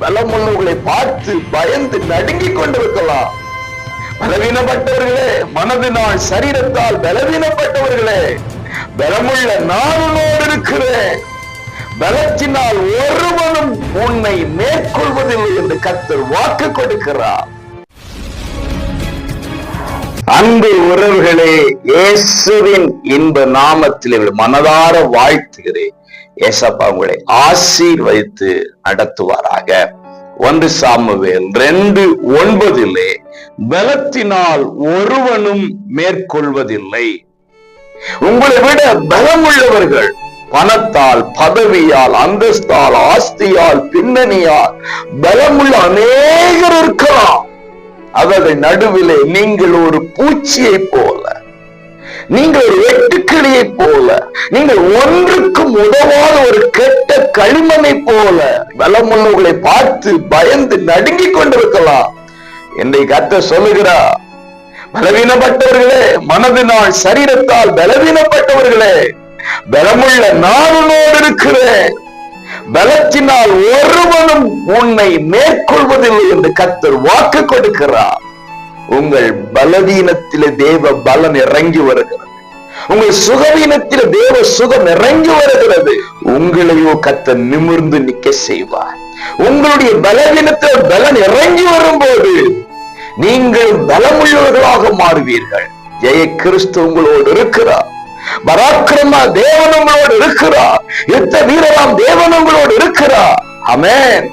பலமுள்ளவர்களை பார்த்து பயந்து நடுங்கிக் கொண்டிருக்கலாம். பலவீனப்பட்டவர்களே மனதினால் சரீரத்தால் பலவீனப்பட்டவர்களே பலமுள்ள நான் உன்னோடு இருக்கிறேன். பலத்தினால் ஒருவனும் உன்னை மேற்கொள்வதில்லை என்று கத்தர் வாக்கு கொடுக்கிறார். அன்பு உறவுகளே இயேசுவின் இன்ப நாமத்தில் மனதார வாழ்த்துகிறேன். ஏசப்பா உங்களை ஆசீர்வதித்து நடத்துவாராக. ஒன்று சாமுவேல் ரெண்டு ஒன்பதிலே பலத்தினால் ஒருவனும் மேற்கொள்வதில்லை. உங்களை விட பலம் உள்ளவர்கள் பணத்தால் பதவியால் அந்தஸ்தால் ஆஸ்தியால் பின்னணியால் பலமுள்ள அநேகர் இருக்கலாம். அவர்கள் நடுவிலே நீங்கள் ஒரு பூச்சியை போல நீங்கள் ஒரு வெட்டுக்கிளியை போல நீங்கள் ஒன்றுக்கும் உதவாத ஒரு கெட்ட களிமனை போல பலமுள்ளவர்களை பார்த்து பயந்து நடுங்கிக் கொண்டிருக்கலாம். என்னை கத்த சொல்லுகிறா பலவீனப்பட்டவர்களே மனதினால் சரீரத்தால் பலவீனப்பட்டவர்களே பலமுள்ள நான் உன்னோடு இருக்கிறேன். பலத்தினால் ஒருவனும் உன்னை மேற்கொள்வதில்லை என்று கத்தர் வாக்கு கொடுக்கிறார். உங்கள் பலவீனத்திலே தேவ பலன் இறங்கி வருகிறது. உங்கள் சுகவீனத்திலே தேவ சுகம் இறங்கி வருகிறது. உங்களையோ கத்த நிமிர்ந்து நிக்க செய்வார். உங்களுடைய பலவீனத்தில் பலன் இறங்கி வரும்போது நீங்கள் பலமுள்ளவர்களாக மாறுவீர்கள். ஜெய கிறிஸ்து உங்களோடு இருக்கிறார். பராக்கிரமா தேவன் உங்களோடு இருக்கிறார். யுத்த வீரராம் தேவன் உங்களோடு இருக்கிறா. அமேன்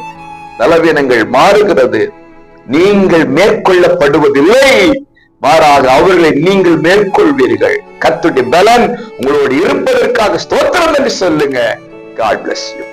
பலவீனங்கள் மாறுகிறது. நீங்கள் மேற்கொள்ளப்படுவதில்லை. மாறாக அவர்களை நீங்கள் மேற்கொள்வீர்கள். கத்துடைய பலன் உங்களோடு இருப்பதற்காக ஸ்தோத்திரம் என்று சொல்லுங்க. God bless you